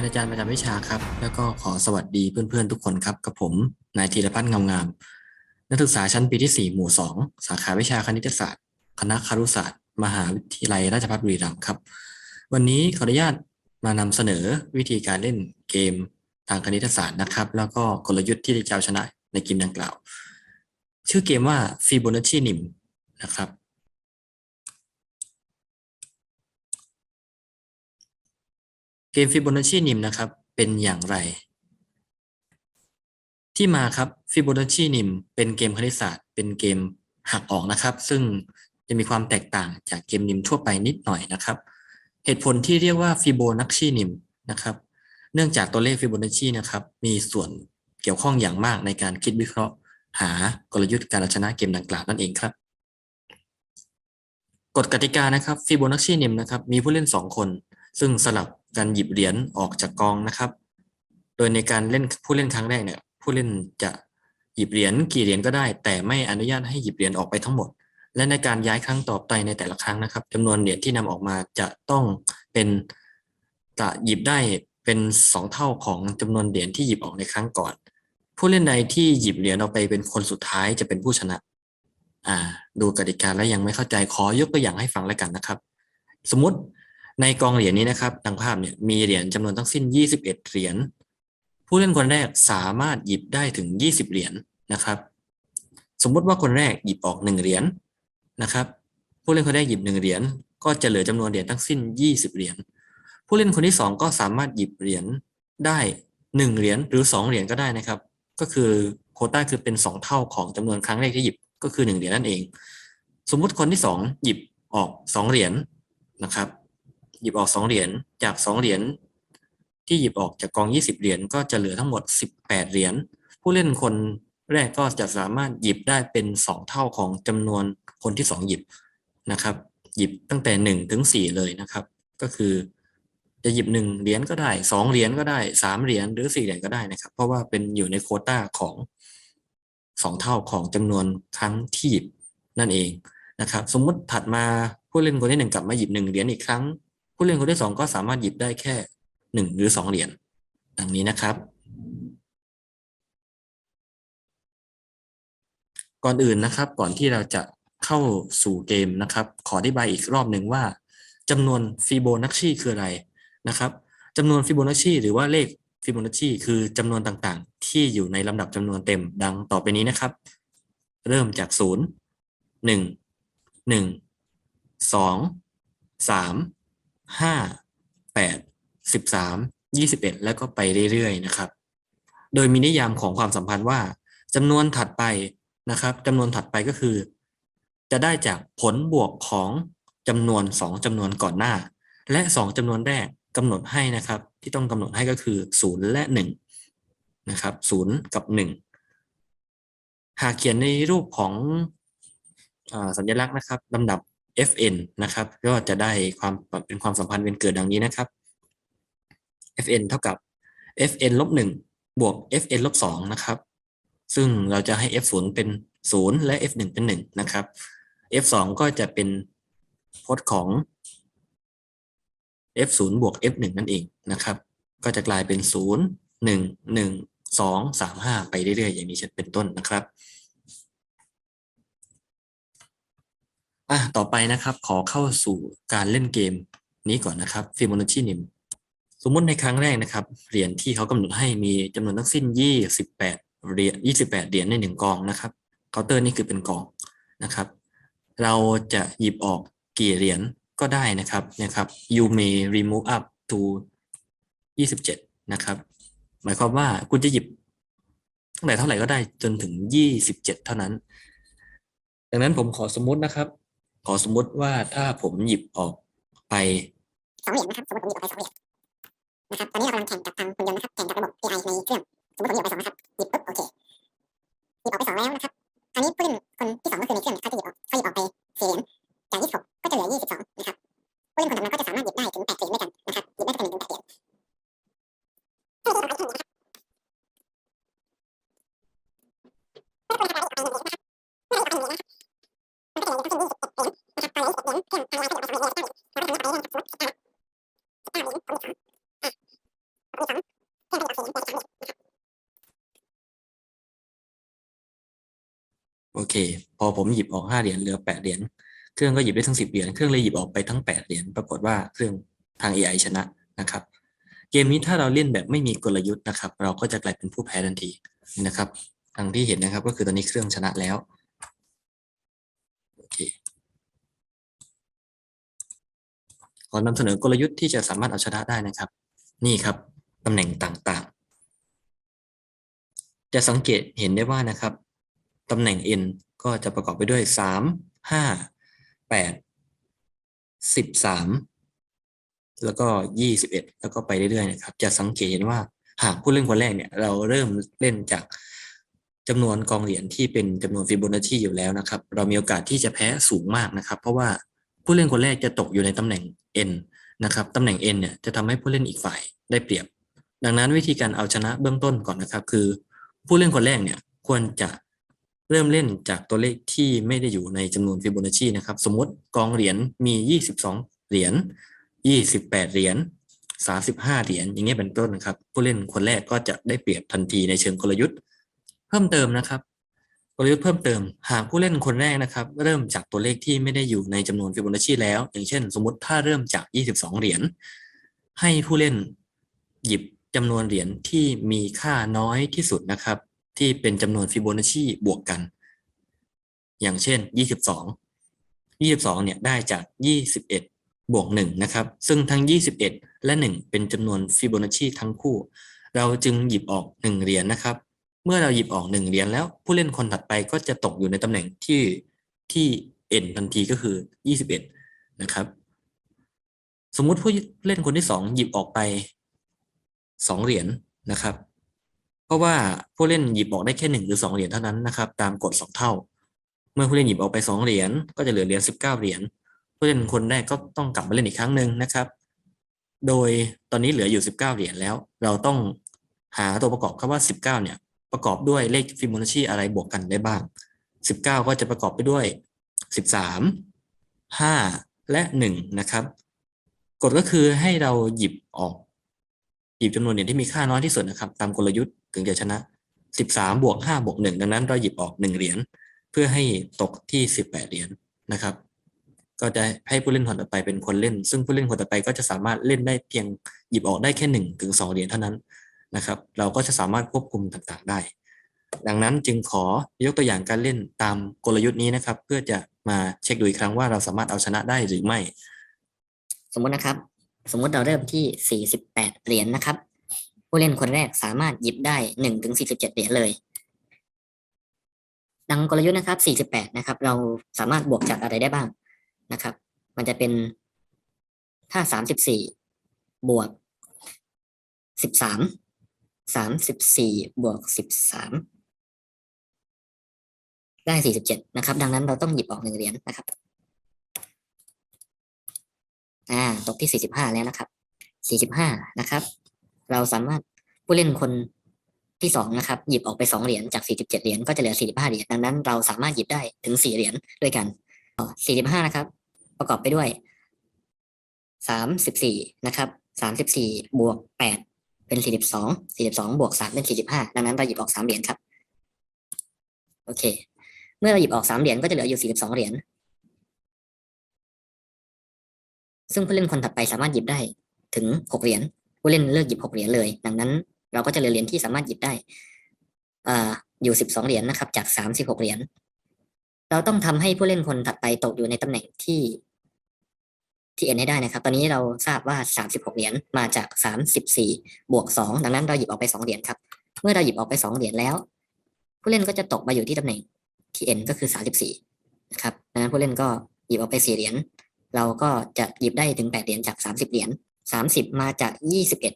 นอาจารย์ประจำวิชาครับ แล้วก็ขอสวัสดีเพื่อนๆทุกคนครับกับผมนายธีรพัฒน์งามงามนักศึกษาชั้นปีที่ 4 หมู่ 2 สาขาวิชาคณิตศาสตร์ คณะครุศาสตร์ มหาวิทยาลัยราชภัฏบุรีรัมย์ครับ วันนี้ขออนุญาตมานำเสนอวิธีการเล่นเกมทางคณิตศาสตร์นะครับ แล้วก็กลยุทธ์ที่จะเอาชนะในเกมดังกล่าว ชื่อเกมว่า Fibonacci Nim นะครับ เกม Fibonacci Nim นะครับ เป็นอย่างไร ที่มาครับ Fibonacci Nim เป็นเกมคณิตศาสตร์ เป็นเกมหักออกนะครับ ซึ่งจะมีความแตกต่างจากเกมนิมทั่วไปนิดหน่อยนะครับ เหตุผลที่เรียกว่า Fibonacci Nim นะครับ เนื่องจากตัวเลข Fibonacci นะครับ มีส่วนเกี่ยวข้องอย่างมากในการคิดวิเคราะห์ หากลยุทธ์การชนะเกมดังกล่าวนั่นเองครับกฎกติกานะครับ Fibonacci Nim นะครับ มีผู้เล่น 2 คน ซึ่งสลับกันหยิบเหรียญออกจากกองนะครับ โดยในการเล่นผู้เล่นครั้งแรกเนี่ยผู้เล่นจะหยิบเหรียญกี่เหรียญก็ได้ แต่ไม่อนุญาตให้หยิบเหรียญออกไปทั้งหมด และในการย้ายครั้งต่อไปในแต่ละครั้งนะครับจำนวนเหรียญที่นำออกมาจะต้องเป็นจะหยิบได้เป็นสองเท่าของจำนวนเหรียญที่หยิบออกในครั้งก่อน ผู้เล่นใดที่หยิบเหรียญออกไปเป็นคนสุดท้ายจะเป็นผู้ชนะอ่าดูกติกาแล้วยังไม่เข้าใจขอยกตัวอย่างให้ฟังแล้วกันนะครับ สมมติ ในกองเหรียญนี้นะครับดังภาพเนี่ยมีเหรียญจำนวนทั้งสิ้น 21 เหรียญผู้เล่นคนแรกสามารถหยิบได้ถึง 20 เหรียญนะครับ สมมุติว่าคนแรกหยิบออก 1 เหรียญนะครับ ผู้เล่นคนแรกหยิบ 1 เหรียญก็จะเหลือจำนวนเหรียญทั้งสิ้น 20 เหรียญผู้เล่นคนที่ 2 ก็สามารถหยิบเหรียญได้ 1 เหรียญหรือ 2 เหรียญก็ได้นะครับ ก็คือโคต้าคือเป็น 2 เท่าของจำนวนครั้งแรกที่หยิบก็คือ 1 เหรียญนั่นเอง สมมุติคนที่ 2 หยิบออก 2 เหรียญนะครับ หยิบออกสองเหรียญจากสองเหรียญที่หยิบออกจากกองยี่สิบเหรียญก็จะเหลือทั้งหมดสิบแปดเหรียญผู้เล่นคนแรกก็จะสามารถหยิบได้เป็นสองเท่าของจำนวนคนที่สองหยิบนะครับ หยิบตั้งแต่หนึ่งถึงสี่เลยนะครับ ก็คือจะหยิบหนึ่งเหรียญก็ได้สองเหรียญก็ได้สามเหรียญหรือสี่เหรียญก็ได้นะครับ เพราะว่าเป็นอยู่ในโคต้าของสองเท่าของจำนวนครั้งที่หยิบนั่นเองนะครับ สมมุติถัดมาผู้เล่นคนที่หนึ่งกลับมาหยิบหนึ่งเหรียญอีกครั้ง ผู้เล่นคนที่สองก็สามารถหยิบได้แค่หนึ่งหรือสองเหรียญดังนี้นะครับ ก่อนอื่นนะครับ ก่อนที่เราจะเข้าสู่เกมนะครับ ขออธิบายอีกรอบหนึ่งว่าจำนวนฟิโบนัชชีคืออะไรนะครับจำนวนฟิโบนัชชีหรือว่าเลขฟิโบนัชชีคือจำนวนต่างๆ ที่อยู่ในลำดับจำนวนเต็มดังต่อไปนี้นะครับ เริ่มจากศูนย์หนึ่ง ห้าแปดสิบสามยี่สิบเอ็ดแล้วก็ไปเรื่อยๆนะครับ โดยมีนิยามของความสัมพันธ์ว่าจำนวนถัดไปนะครับจำนวนถัดไปก็คือ จะได้จากผลบวกของจำนวนสองจำนวนก่อนหน้า และสองจำนวนแรกกำหนดให้นะครับ ที่ต้องกำหนดให้ก็คือศูนย์และหนึ่งนะครับศูนย์กับหนึ่งหากเขียนในรูปของอสัญลักษณ์นะครับลำดับ fn นะครับ ก็จะได้ความเป็นความสัมพันธ์เป็นเกิดดังนี้นะครับ fn เท่ากับ fn ลบหนึ่งบวก fn ลบสองนะครับ ซึ่งเราจะให้ f ศูนย์เป็นศูนย์และ f หนึ่งเป็นหนึ่งนะครับ f สองก็จะเป็นพจน์ของ f ศูนย์บวก f หนึ่งนั่นเองนะครับ ก็จะกลายเป็นศูนย์หนึ่งหนึ่งสองสามห้าไปเรื่อยๆ อย่างนี้เป็นต้นนะครับ อะต่อไปนะครับ ขอเข้าสู่การเล่นเกมนี้ก่อนนะครับ Fibonacci Nim สมมุติในครั้งแรกนะครับ เหรียญที่เขากำหนดให้มีจำนวนทั้งสิ้น 28 เหรียญ 28 เหรียญในหนึ่งกองนะครับเคาน์เตอร์นี่คือเป็นกองนะครับ เราจะหยิบออกกี่เหรียญก็ได้นะครับนะครับ you may remove up to 27 นะครับ หมายความว่าคุณจะหยิบตั้งแต่เท่าไหร่ก็ได้จนถึง 27 เท่านั้น ดังนั้นผมขอสมมุตินะครับ ขอสมมติว่าถ้าผมหยิบออกไปสองเหรียญนะครับสมมติผมหยิบออกไปสองเหรียญนะครับตอนนี้เรากำลังแข่งกับทางหุ่นยนต์นะครับแข่งกับระบบ AI ในเครื่องสมมติผมหยิบออกไปสองนะครับ โอเค พอผมหยิบออกห้าเหรียญเหลือแปดเหรียญเครื่องก็หยิบได้ทั้งสิบเหรียญเครื่องเลยหยิบออกไปทั้งแปดเหรียญปรากฏว่าเครื่องทาง AI ชนะนะครับเกมนี้ถ้าเราเล่นแบบไม่มีกลยุทธ์นะครับ เราก็จะกลายเป็นผู้แพ้ทันทีนะครับทางที่เห็นนะครับก็คือตอนนี้เครื่องชนะแล้ว ขอนำเสนอกลยุทธ์ที่จะสามารถเอาชนะได้นะครับ นี่ครับตำแหน่งต่างๆ จะสังเกตเห็นได้ว่านะครับตำแหน่ง n ก็จะประกอบไปด้วยสามห้าแล้วก็ยี่สิบเอ็ดแล้วก็ไปเรื่อยๆนะครับ จะสังเกตเห็นว่าหากผู้เล่นคนแรกเนี่ยเราเริ่มเล่นจากจำนวนกองเหรียญที่เป็นจำนวนฟิโบนัชชีอยู่แล้วนะครับ เรามีโอกาสที่จะแพ้สูงมากนะครับ เพราะว่าผู้เล่นคนแรกจะตกอยู่ในตำแหน่ง n นะครับตำแหน่ง n เนี่ยจะทำให้ผู้เล่นอีกฝ่ายได้เปรียบ ดังนั้นวิธีการเอาชนะเบื้องต้นก่อนนะครับ คือ ผู้เล่นคนแรกเนี่ยควรจะเริ่มเล่นจากตัวเลขที่ไม่ได้อยู่ในจำนวนฟิโบนัชชีนะครับ สมมติกองเหรียญมี 22 เหรียญ 28 เหรียญ 35 เหรียญอย่างเงี้ยเป็นต้นนะครับ ผู้เล่นคนแรกก็จะได้เปรียบทันทีในเชิงกลยุทธ์ เพิ่มเติมนะครับ ลยุทธ์เพิ่มเติม หากผู้เล่นคนแรกนะครับ เริ่มจากตัวเลขที่ไม่ได้อยู่ในจำนวนฟิโบนัชชีแล้ว อย่างเช่น สมมติถ้าเริ่มจาก 22 เหรียญให้ผู้เล่นหยิบจำนวนเหรียญที่มีค่าน้อยที่สุดนะครับ ที่เป็นจำนวนฟิโบนัชชีบวกกัน อย่างเช่น 22 22 เนี่ยได้จาก 21 บวก 1 นะครับ ซึ่งทั้ง 21 และ 1 เป็นจำนวนฟิโบนัชชีทั้งคู่ เราจึงหยิบออก 1 เหรียญนะครับ เมื่อเราหยิบออก1เหรียญแล้ว ผู้เล่นคนถัดไปก็จะตกอยู่ในตำแหน่งที่ที่ n ทันทีก็คือ 21 นะครับ สมมุติผู้เล่นคนที่ 2 หยิบออกไป 2 เหรียญนะครับ เพราะว่าผู้เล่นหยิบออกได้แค่หนึ่งหรือสองเหรียญเท่านั้นนะครับ ตามกฎสองเท่า เมื่อผู้เล่นหยิบออกไปสองเหรียญก็จะเหลือเหรียญสิบเก้าเหรียญผู้เล่นคนแรกก็ต้องกลับมาเล่นอีกครั้งหนึ่งนะครับ โดยตอนนี้เหลืออยู่สิบเก้าเหรียญแล้ว เราต้องหาตัวประกอบครับว่าสิบเก้าเนี่ย ประกอบด้วยเลขฟิโบนัชชีอะไรบวกกันได้บ้างสิบเก้าก็จะประกอบไปด้วยสิบสามห้าและหนึ่งนะครับ กฎก็คือให้เราหยิบออก หยิบจำนวนเหรียญที่มีค่าน้อยที่สุดนะครับ ตามกลยุทธ์ถึงจะชนะ 13 บวก 5 บวก 1 ดังนั้นเราหยิบออก 1 เหรียญเพื่อให้ตกที่ 18 เหรียญนะครับ ก็จะให้ผู้เล่นคนต่อไปเป็นคนเล่น ซึ่งผู้เล่นคนต่อไปก็จะสามารถเล่นได้เพียงหยิบออกได้แค่1ถึง2เหรียญเท่านั้น นะครับ เราก็จะสามารถควบคุมต่างๆได้ ดังนั้นจึงขอยกตัวอย่างการเล่นตามกลยุทธ์นี้นะครับ เพื่อจะมาเช็คดูอีกครั้งว่าเราสามารถเอาชนะได้หรือไม่ สมมุตินะครับ สมมุติเราเริ่มที่ 48 เหรียญนะครับ ผู้เล่นคนแรกสามารถหยิบได้1ถึง47 เหรียญเลย ดังกลยุทธ์นะครับ 48 นะครับ เราสามารถบวกจากอะไรได้บ้างนะครับ มันจะเป็นถ้า 34 บวก 13 34บวก13ได้47นะครับ ดังนั้นเราต้องหยิบออกหนึ่งเหรียญนะครับ อ่า ตกที่45แล้วนะครับ45นะครับ เราสามารถผู้เล่นคนที่สองนะครับ หยิบออกไป2เหรียญจาก47เหรียญก็จะเหลือ45เหรียญดังนั้นเราสามารถหยิบได้ถึง4เหรียญด้วยกันอ๋อ45นะครับ ประกอบไปด้วย34นะครับ34บวก8 เป็น42 42บวก3เป็น45ดังนั้นเราหยิบออก3เหรียญครับ โอเค เมื่อเราหยิบออก3เหรียญก็จะเหลืออยู่42เหรียญซึ่งผู้เล่นคนถัดไปสามารถหยิบได้ถึงหกเหรียญผู้เล่นเลือกหยิบหกเหรียญเลย ดังนั้น เราก็จะเหลือเหรียญที่สามารถหยิบได้อ่าอยู่สิบสองเหรียญนะครับ จากสามสิบหกเหรียญเราต้องทำให้ผู้เล่นคนถัดไปตกอยู่ในตำแหน่งที่ ที่เอ็นให้ได้นะครับ ตอนนี้เราทราบว่าสามสิบหกเหรียญมาจากสามสิบสี่บวกสองดังนั้นเราหยิบออกไปสองเหรียญครับ เมื่อเราหยิบออกไปสองเหรียญแล้ว ผู้เล่นก็จะตกมาอยู่ที่ตำแหน่งที่เอ็นก็คือสามสิบสี่นะครับ ดังนั้นผู้เล่นก็หยิบออกไปสี่เหรียญ เราก็จะหยิบได้ถึงแปดเหรียญจากสามสิบเหรียญสามสิบมาจากยี่สิบเอ็ด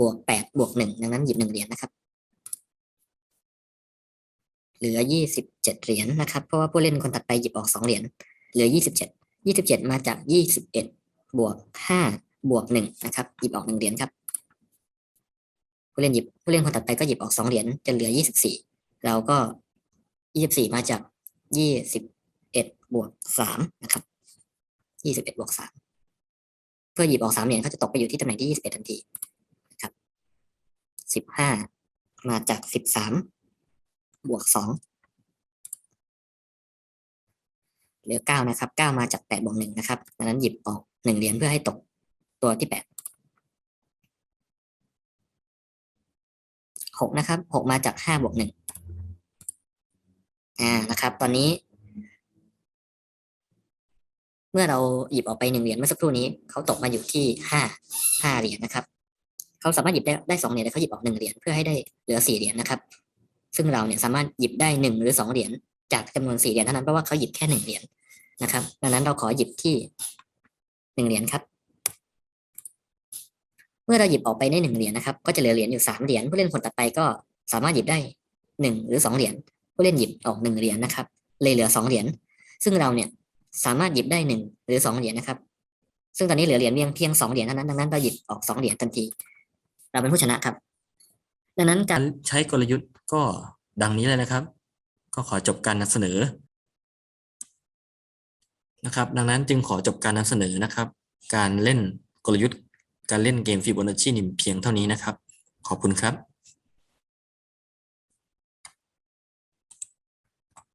บวกแปดบวกหนึ่งดังนั้นหยิบหนึ่งเหรียญนะครับ เหลือยี่สิบเจ็ดเหรียญนะครับ เพราะว่าผู้เล่นคนถัดไปหยิบออกสองเหรียญ เหลือยี่ 27 มาจาก 21 บวก 5 บวก 1 นะครับ หยิบออก 1 เหรียญครับ ผู้เล่นหยิบผู้เล่นคนถัดไปก็หยิบออก 2 เหรียญจะเหลือ 24 เราก็ 24 มาจาก 21 บวก 3 นะครับ 21 บวก 3 เพื่อหยิบออก 3 เหรียญเขาจะตกไปอยู่ที่ตำแหน่งที่ 21 ทันทีนะครับ 15 มาจาก 13 บวก 2 เหลือเก้านะครับเก้ามาจากแปดบวกหนึ่งนะครับดังนั้นหยิบออกหนึ่งเหรียญเพื่อให้ตกตัวที่แปดหกนะครับหกมาจากห้าบวกหนึ่งอ่า นะครับ ตอนนี้ เมื่อเราหยิบออกไปหนึ่งเหรียญเมื่อสักครู่นี้เขาตกมาอยู่ที่ห้าห้าเหรียญนะครับเขาสามารถหยิบได้ได้สองเหรียญแต่เขาหยิบออกหนึ่งเหรียญเพื่อให้ได้เหลือสี่เหรียญนะครับ ซึ่งเราเนี่ยสามารถหยิบได้หนึ่งหรือสองเหรียญ จากจำนวนสี่เหรียญเท่านั้นเพราะว่าเขาหยิบแค่หนึ่งเหรียญนะครับ ดังนั้นเราขอหยิบที่หนึ่งเหรียญครับ เมื่อเราหยิบออกไปได้หนึ่งเหรียญนะครับ ก็จะเหลือเหรียญอยู่สามเหรียญผู้เล่นคนต่อไปก็สามารถหยิบได้หนึ่งหรือสองเหรียญผู้เล่นหยิบออกหนึ่งเหรียญนะครับ เลยเหลือสองเหรียญซึ่งเราเนี่ยสามารถหยิบได้หนึ่งหรือสองเหรียญนะครับ ซึ่งตอนนี้เหลือเหรียญเพียงเพียงสองเหรียญเท่านั้นดังนั้นเราหยิบออกสองเหรียญทันที เราเป็นผู้ชนะครับ ดังนั้นการใช้กลยุทธ์ก็ดังนี้เลยนะครับ ก็ขอจบการนำเสนอนะครับ ดังนั้นจึงขอจบการนำเสนอนะครับ การเล่นกลยุทธ์การเล่นเกมฟิโบนัชชีนิมเพียงเท่านี้นะครับ ขอบคุณครับ